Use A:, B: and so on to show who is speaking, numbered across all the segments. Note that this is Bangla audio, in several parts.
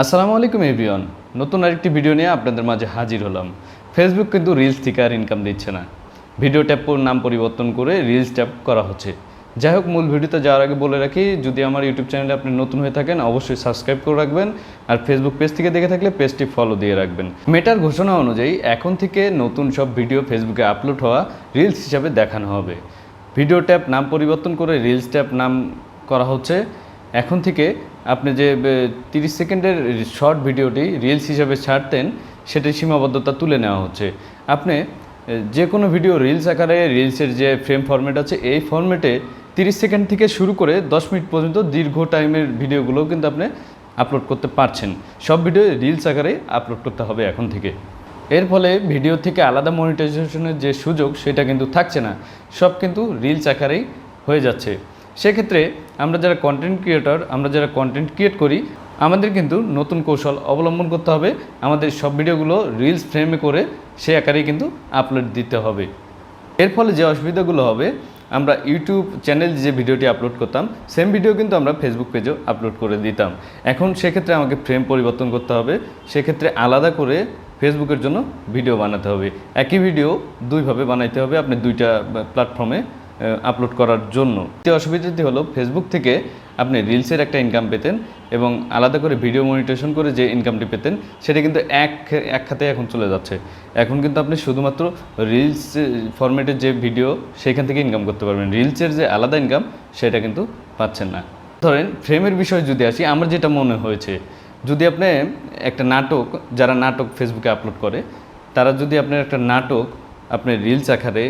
A: আসসালামু আলাইকুম, এভরিওয়ান। নতুন আরেকটি ভিডিও নিয়ে আপনাদের মাঝে হাজির হলাম। ফেসবুক কিন্তু রিলস থেকে আর ইনকাম দিচ্ছে না। ভিডিও ট্যাপ নাম পরিবর্তন করে রিলস ট্যাপ করা হচ্ছে। যাই হোক, মূল ভিডিওতে যাওয়ার আগে বলে রাখি, যদি আমার ইউটিউব চ্যানেলে আপনি নতুন হয়ে থাকেন, অবশ্যই সাবস্ক্রাইব করে রাখবেন আর ফেসবুক পেজ থেকে দেখে থাকলে পেজটি ফলো দিয়ে রাখবেন। মেটার ঘোষণা অনুযায়ী, এখন থেকে নতুন সব ভিডিও ফেসবুকে আপলোড হওয়া রিলস হিসাবে দেখানো হবে। ভিডিও ট্যাপ নাম পরিবর্তন করে রিলস ট্যাপ নাম করা হচ্ছে। এখন থেকে আপনি যে তিরিশ সেকেন্ডের শর্ট ভিডিওটি রিলস হিসাবে ছাড়তেন, সেটির সীমাবদ্ধতা তুলে নেওয়া হচ্ছে। আপনি যে কোনো ভিডিও রিলস আকারে, রিলসের যে ফ্রেম ফরম্যাট আছে, এই ফরম্যাটে তিরিশ সেকেন্ড থেকে শুরু করে দশ মিনিট পর্যন্ত দীর্ঘ টাইমের ভিডিওগুলোও কিন্তু আপনি আপলোড করতে পারছেন। সব ভিডিও রিলস আকারে আপলোড করতে হবে এখন থেকে। এর ফলে ভিডিও থেকে আলাদা মনিটাইজেশনের যে সুযোগ, সেটা কিন্তু থাকছে না। সব কিন্তু রিলস আকারেই হয়ে যাচ্ছে। সেক্ষেত্রে আমরা যারা কন্টেন্ট ক্রিয়েটর আমরা যারা কন্টেন্ট ক্রিয়েট করি, আমাদের কিন্তু নতুন কৌশল অবলম্বন করতে হবে। আমাদের সব ভিডিওগুলো রিলস ফ্রেমে করে সে আকারেই কিন্তু আপলোড দিতে হবে। এর ফলে যে অসুবিধাগুলো হবে, আমরা ইউটিউব চ্যানেল যে ভিডিওটি আপলোড করতাম সেম ভিডিও কিন্তু আমরা ফেসবুক পেজেও আপলোড করে দিতাম। এখন সেক্ষেত্রে আমাকে ফ্রেম পরিবর্তন করতে হবে। সেক্ষেত্রে আলাদা করে ফেসবুকের জন্য ভিডিও বানাতে হবে। একই ভিডিও দুইভাবে বানাইতে হবে। আপনি দুইটা প্ল্যাটফর্মে আপলোড করার জন্য। দ্বিতীয় অসুবিধাটি হলো ফেসবুক থেকে আপনি রিলসের একটা ইনকাম পেতেন এবং আলাদা করে ভিডিও মনিটেশন করে যে ইনকামটি পেতেন, সেটা কিন্তু এক এক খাতে এখন চলে যাচ্ছে। এখন কিন্তু আপনি শুধুমাত্র রিলস ফরম্যাটের যে ভিডিও সেখান থেকে ইনকাম করতে পারবেন। রিলসের যে আলাদা ইনকাম সেটা কিন্তু পাচ্ছেন না। ধরেন ফ্রেমের বিষয়ে যদি আসি, আমার যেটা মনে হয়েছে, যদি আপনি একটা নাটক, যারা নাটক ফেসবুকে আপলোড করে, তারা যদি আপনার একটা নাটক আপনি রিলস আকারে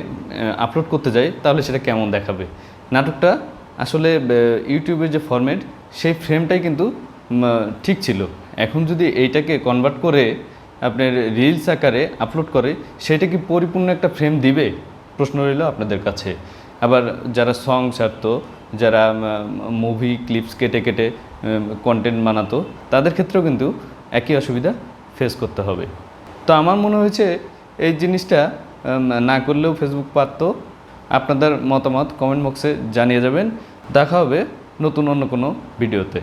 A: আপলোড করতে যায় তাহলে সেটা কেমন দেখাবে? নাটকটা আসলে ইউটিউবের যে ফরম্যাট সেই ফ্রেমটাই কিন্তু ঠিক ছিল। এখন যদি এইটাকে কনভার্ট করে আপনার রিলস আকারে আপলোড করে, সেটা কি পরিপূর্ণ একটা ফ্রেম দিবে? প্রশ্ন রইল আপনাদের কাছে। আবার যারা সং ছাড়তো, যারা মুভি ক্লিপস কেটে কেটে কন্টেন্ট বানাতো, তাদের ক্ষেত্রেও কিন্তু একই অসুবিধা ফেস করতে হবে। তো আমার মনে হয়েছে, এই জিনিসটা না করলেও ফেসবুক পারত আপনাদের মতামত কমেন্ট বক্সে জানিয়ে যাবেন। দেখা হবে নতুন অন্য কোনো ভিডিওতে